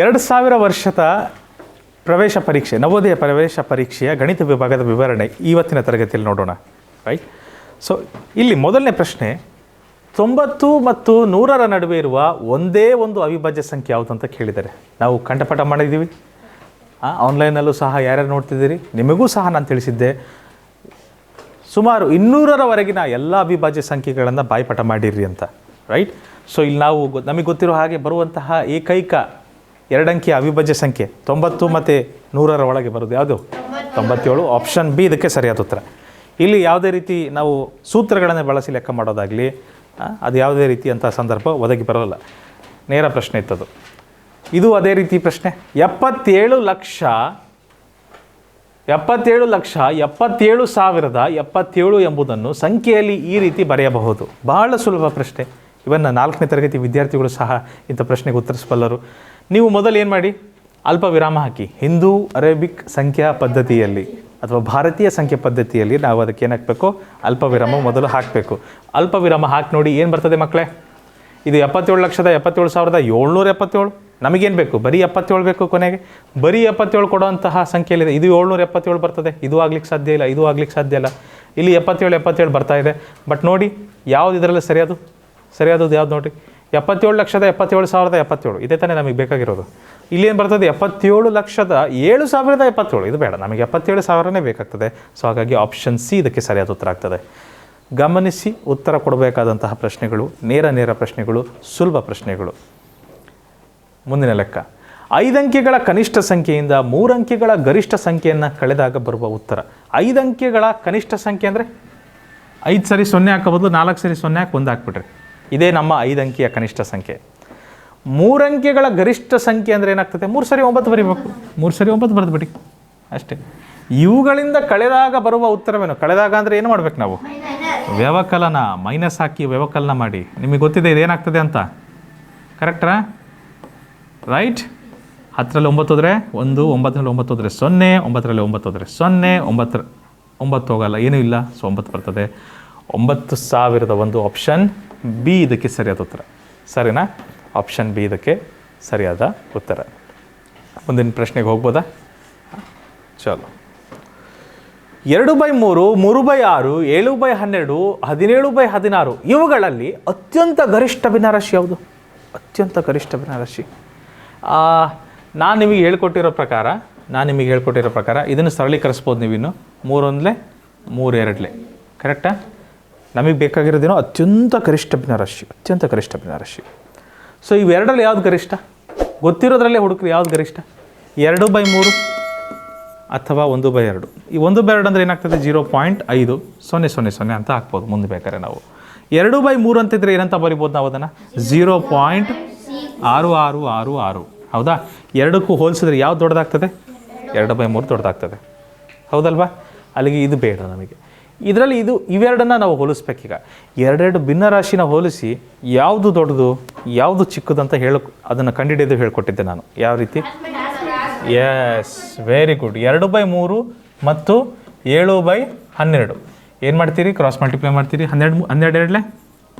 ಎರಡು ಸಾವಿರ ವರ್ಷದ ಪ್ರವೇಶ ಪರೀಕ್ಷೆ, ನವೋದಯ ಪ್ರವೇಶ ಪರೀಕ್ಷೆಯ ಗಣಿತ ವಿಭಾಗದ ವಿವರಣೆ ಇವತ್ತಿನ ತರಗತಿಯಲ್ಲಿ ನೋಡೋಣ ರೈಟ್ ಸೊ ಇಲ್ಲಿ ಮೊದಲನೇ ಪ್ರಶ್ನೆ, ತೊಂಬತ್ತು ಮತ್ತು ನೂರರ ನಡುವೆ ಇರುವ ಒಂದೇ ಒಂದು ಅವಿಭಾಜ್ಯ ಸಂಖ್ಯೆ ಯಾವುದು ಅಂತ ಕೇಳಿದ್ದಾರೆ. ನಾವು ಕಂಠಪಾಠ ಮಾಡಿದ್ದೀವಿ. ಆನ್ಲೈನಲ್ಲೂ ಸಹ ಯಾರ್ಯಾರು ನೋಡ್ತಿದ್ದೀರಿ? ನಿಮಗೂ ಸಹ ನಾನು ತಿಳಿಸಿದ್ದೆ. ಸುಮಾರು ಇನ್ನೂರರವರೆಗಿನ ಎಲ್ಲ ಅವಿಭಾಜ್ಯ ಸಂಖ್ಯೆಗಳನ್ನು ಬಾಯ್ಪಾಠ ಮಾಡಿರಿ ಅಂತ ರೈಟ್ ಸೊ ಇಲ್ಲಿ ನಾವು ನಮಗೆ ಗೊತ್ತಿರೋ ಹಾಗೆ ಬರುವಂತಹ ಏಕೈಕ ಎರಡಂಕಿಯ ಅವಿಭಾಜ್ಯ ಸಂಖ್ಯೆ ತೊಂಬತ್ತು ಮತ್ತು ನೂರರ ಒಳಗೆ ಬರೋದು ಯಾವುದು? ತೊಂಬತ್ತೇಳು. ಆಪ್ಷನ್ ಬಿ ಇದಕ್ಕೆ ಸರಿಯಾದ ಉತ್ತರ. ಇಲ್ಲಿ ಯಾವುದೇ ರೀತಿ ನಾವು ಸೂತ್ರಗಳನ್ನು ಬಳಸಿ ಲೆಕ್ಕ ಮಾಡೋದಾಗಲಿ ಅದು ಯಾವುದೇ ರೀತಿಯಂಥ ಸಂದರ್ಭ ಒದಗಿ ಬರೋಲ್ಲ. ನೇರ ಪ್ರಶ್ನೆ ಇತ್ತದು. ಇದು ಅದೇ ರೀತಿ ಪ್ರಶ್ನೆ. ಎಪ್ಪತ್ತೇಳು ಲಕ್ಷ ಎಪ್ಪತ್ತೇಳು ಲಕ್ಷ, ಎಪ್ಪತ್ತೇಳು ಸಾವಿರದ ಎಪ್ಪತ್ತೇಳು ಎಂಬುದನ್ನು ಸಂಖ್ಯೆಯಲ್ಲಿ ಈ ರೀತಿ ಬರೆಯಬಹುದು. ಬಹಳ ಸುಲಭ ಪ್ರಶ್ನೆ. ಇವನ್ನ ನಾಲ್ಕನೇ ತರಗತಿ ವಿದ್ಯಾರ್ಥಿಗಳು ಸಹ ಇಂಥ ಪ್ರಶ್ನೆಗೆ ಉತ್ತರಿಸಬಲ್ಲರು. ನೀವು ಮೊದಲು ಏನು ಮಾಡಿ? ಅಲ್ಪ ವಿರಾಮ ಹಾಕಿ. ಹಿಂದೂ ಅರೇಬಿಕ್ ಸಂಖ್ಯಾ ಪದ್ಧತಿಯಲ್ಲಿ ಅಥವಾ ಭಾರತೀಯ ಸಂಖ್ಯೆ ಪದ್ಧತಿಯಲ್ಲಿ ನಾವು ಅದಕ್ಕೆ ಏನು ಹಾಕಬೇಕು? ಅಲ್ಪ ವಿರಾಮ ಮೊದಲು ಹಾಕಬೇಕು. ಅಲ್ಪ ವಿರಾಮ ಹಾಕಿ ನೋಡಿ ಏನು ಬರ್ತದೆ ಮಕ್ಕಳೇ ಇದು ಎಪ್ಪತ್ತೇಳು ಲಕ್ಷದ ಎಪ್ಪತ್ತೇಳು ಸಾವಿರದ ಏಳ್ನೂರ ಎಪ್ಪತ್ತೇಳು. ನಮಗೇನು ಬೇಕು? ಬರೀ ಎಪ್ಪತ್ತೇಳು ಬೇಕು ಕೊನೆಗೆ. ಬರೀ ಎಪ್ಪತ್ತೇಳು ಕೊಡುವಂತಹ ಸಂಖ್ಯೆಯಲ್ಲಿದೆ. ಇದು ಏಳ್ನೂರ ಎಪ್ಪತ್ತೇಳು ಬರ್ತದೆ. ಇದು ಆಗ್ಲಿಕ್ಕೆ ಸಾಧ್ಯ ಇಲ್ಲ, ಇದು ಆಗ್ಲಿಕ್ಕೆ ಸಾಧ್ಯ ಇಲ್ಲ. ಇಲ್ಲಿ ಎಪ್ಪತ್ತೇಳು ಎಪ್ಪತ್ತೇಳು ಬರ್ತಾ ಇದೆ. ಬಟ್ ನೋಡಿ, ಯಾವುದು ಇದರಲ್ಲಿ ಸರಿಯಾದು ಸರಿಯಾದದ್ದು ಯಾವ್ದು ನೋಡಿರಿ? ಎಪ್ಪತ್ತೇಳು ಲಕ್ಷದ ಎಪ್ಪತ್ತೇಳು ಸಾವಿರದ ಎಪ್ಪತ್ತೇಳು. ಇದೇ ತಾನೇ ನಮಗೆ ಬೇಕಾಗಿರೋದು. ಇಲ್ಲಿ ಏನು ಬರ್ತದೆ? ಎಪ್ಪತ್ತೇಳು ಲಕ್ಷದ ಏಳು ಸಾವಿರದ ಎಪ್ಪತ್ತೇಳು. ಇದು ಬೇಡ, ನಮಗೆ ಎಪ್ಪತ್ತೇಳು ಸಾವಿರನೇ ಬೇಕಾಗ್ತದೆ. ಸೊ ಹಾಗಾಗಿ ಆಪ್ಷನ್ ಸಿ ಇದಕ್ಕೆ ಸರಿಯಾದ ಉತ್ತರ ಆಗ್ತದೆ. ಗಮನಿಸಿ ಉತ್ತರ ಕೊಡಬೇಕಾದಂತಹ ಪ್ರಶ್ನೆಗಳು, ನೇರ ನೇರ ಪ್ರಶ್ನೆಗಳು, ಸುಲಭ ಪ್ರಶ್ನೆಗಳು. ಮುಂದಿನ ಲೆಕ್ಕ. ಐದಂಕಿಗಳ ಕನಿಷ್ಠ ಸಂಖ್ಯೆಯಿಂದ ಮೂರಂಕೆಗಳ ಗರಿಷ್ಠ ಸಂಖ್ಯೆಯನ್ನು ಕಳೆದಾಗ ಬರುವ ಉತ್ತರ. ಐದಂಕಿಗಳ ಕನಿಷ್ಠ ಸಂಖ್ಯೆ ಅಂದರೆ ಐದು ಸರಿ ಸೊನ್ನೆ ಹಾಕೋ ಬದಲು ನಾಲ್ಕು ಸರಿ ಸೊನ್ನೆ ಹಾಕಿ ಒಂದು ಹಾಕ್ಬಿಟ್ರಿ. ಇದೇ ನಮ್ಮ ಐದಂಕಿಯ ಕನಿಷ್ಠ ಸಂಖ್ಯೆ. ಮೂರಂಕೆಗಳ ಗರಿಷ್ಠ ಸಂಖ್ಯೆ ಅಂದರೆ ಏನಾಗ್ತದೆ? ಮೂರು ಸರಿ ಒಂಬತ್ತು ಬರಿಬೇಕು. ಮೂರು ಸರಿ ಒಂಬತ್ತು ಬರೆದ್ಬಿಡಿ ಅಷ್ಟೇ. ಇವುಗಳಿಂದ ಕಳೆದಾಗ ಬರುವ ಉತ್ತರವೇನು? ಕಳೆದಾಗ ಅಂದರೆ ಏನು ಮಾಡ್ಬೇಕು ನಾವು? ವ್ಯವಕಲನ, ಮೈನಸ್ ಹಾಕಿ ವ್ಯವಕಲನ ಮಾಡಿ. ನಿಮಗೆ ಗೊತ್ತಿದೆ ಇದೇನಾಗ್ತದೆ ಅಂತ? ಕರೆಕ್ಟ್ರಾ ರೈಟ್ ಹತ್ತರಲ್ಲಿ ಒಂಬತ್ತು ಹೋದರೆ ಒಂದು, ಒಂಬತ್ತರಲ್ಲಿ ಒಂಬತ್ತು ಹೋದರೆ ಸೊನ್ನೆ, ಒಂಬತ್ತರಲ್ಲಿ ಒಂಬತ್ತು ಹೋದರೆ ಸೊನ್ನೆ, ಒಂಬತ್ತರ ಒಂಬತ್ತು ಹೋಗಲ್ಲ, ಏನೂ ಇಲ್ಲ. ಸೊ, ಒಂಬತ್ತು ಬರ್ತದೆ. ಒಂಬತ್ತು ಸಾವಿರದ ಒಂದು ಆಪ್ಷನ್ ಬಿ ಇದಕ್ಕೆ ಸರಿಯಾದ ಉತ್ತರ. ಸರಿನಾ? ಆಪ್ಷನ್ ಬಿ ಇದಕ್ಕೆ ಸರಿಯಾದ ಉತ್ತರ. ಮುಂದಿನ ಪ್ರಶ್ನೆಗೆ ಹೋಗ್ಬೋದಾ? ಚಲೋ. ಎರಡು ಬೈ ಮೂರು ಮೂರು ಬೈ ಆರು, ಏಳು ಬೈ ಹನ್ನೆರಡು, ಹದಿನೇಳು ಬೈ ಹದಿನಾರು ಇವುಗಳಲ್ಲಿ ಅತ್ಯಂತ ಗರಿಷ್ಠ ಭಿನ್ನರಾಶಿ ಯಾವುದು? ಅತ್ಯಂತ ಗರಿಷ್ಠ ಭಿನ್ನರಾಶಿ. ನಾನು ನಿಮಗೆ ಹೇಳ್ಕೊಟ್ಟಿರೋ ಪ್ರಕಾರ, ನಾನು ನಿಮಗೆ ಹೇಳ್ಕೊಟ್ಟಿರೋ ಪ್ರಕಾರ ಇದನ್ನು ಸರಳೀಕರಿಸ್ಬೋದು ನೀವಿನ್ನು. ಮೂರೊಂದಲೇ ಮೂರು ಎರಡಲೆ ಕರೆಕ್ಟಾ ನಮಗೆ ಬೇಕಾಗಿರೋದೇನೋ ಅತ್ಯಂತ ಗರಿಷ್ಠ ಭಿನ್ನರಾಶಿ ಅತ್ಯಂತ ಗರಿಷ್ಠ ಭಿನ್ನರಾಶಿ ಸೊ ಇವೆರಡರಲ್ಲಿ ಯಾವ್ದು ಗರಿಷ್ಠ? ಗೊತ್ತಿರೋದ್ರಲ್ಲೇ ಹುಡುಕ್ರಿ, ಯಾವ್ದು ಗರಿಷ್ಠ? ಎರಡು ಬೈ ಮೂರು ಅಥವಾ ಒಂದು ಬೈ ಎರಡು? ಈ ಒಂದು ಬೈ ಎರಡು ಅಂದರೆ ಏನಾಗ್ತದೆ? ಜೀರೋ ಪಾಯಿಂಟ್ ಐದು, ಸೊನ್ನೆ ಸೊನ್ನೆ ಸೊನ್ನೆ ಅಂತ ಹಾಕ್ಬೋದು ಮುಂದೆ ಬೇಕಾದ್ರೆ ನಾವು. ಎರಡು ಬೈ ಮೂರು ಅಂತಿದ್ರೆ ಏನಂತ ಬರಿಬೋದು ನಾವು ಅದನ್ನು? ಜೀರೋ ಪಾಯಿಂಟ್ ಆರು ಆರು ಆರು ಆರು. ಹೌದಾ? ಎರಡಕ್ಕೂ ಹೋಲಿಸಿದ್ರೆ ಯಾವ್ದು ದೊಡ್ಡದಾಗ್ತದೆ? ಎರಡು ಬೈ ಮೂರು ದೊಡ್ಡದಾಗ್ತದೆ. ಹೌದಲ್ವಾ? ಅಲ್ಲಿಗೆ ಇದು ಬೇಡ ನಮಗೆ. ಇದರಲ್ಲಿ ಇದು ಇವೆರಡನ್ನ ನಾವು ಹೋಲಿಸ್ಬೇಕೀಗ ಎರಡೆರಡು ಭಿನ್ನರಾಶಿನ ಹೋಲಿಸಿ ಯಾವುದು ದೊಡ್ಡದು, ಯಾವುದು ಚಿಕ್ಕದು ಅಂತ ಹೇಳ, ಅದನ್ನು ಕಂಡುಹಿಡಿಯೋದು ಹೇಳ್ಕೊಟ್ಟಿದ್ದೆ ನಾನು. ಯಾವ ರೀತಿ? ಎಸ್ ವೆರಿ ಗುಡ್ ಎರಡು ಬೈ ಮೂರು ಮತ್ತು ಏಳು ಬೈ ಹನ್ನೆರಡು. ಏನು ಮಾಡ್ತೀರಿ? ಕ್ರಾಸ್ ಮಲ್ಟಿಪ್ಲೈ ಮಾಡ್ತೀರಿ. ಹನ್ನೆರಡು ಹನ್ನೆರಡು ಎರಡಲೆ?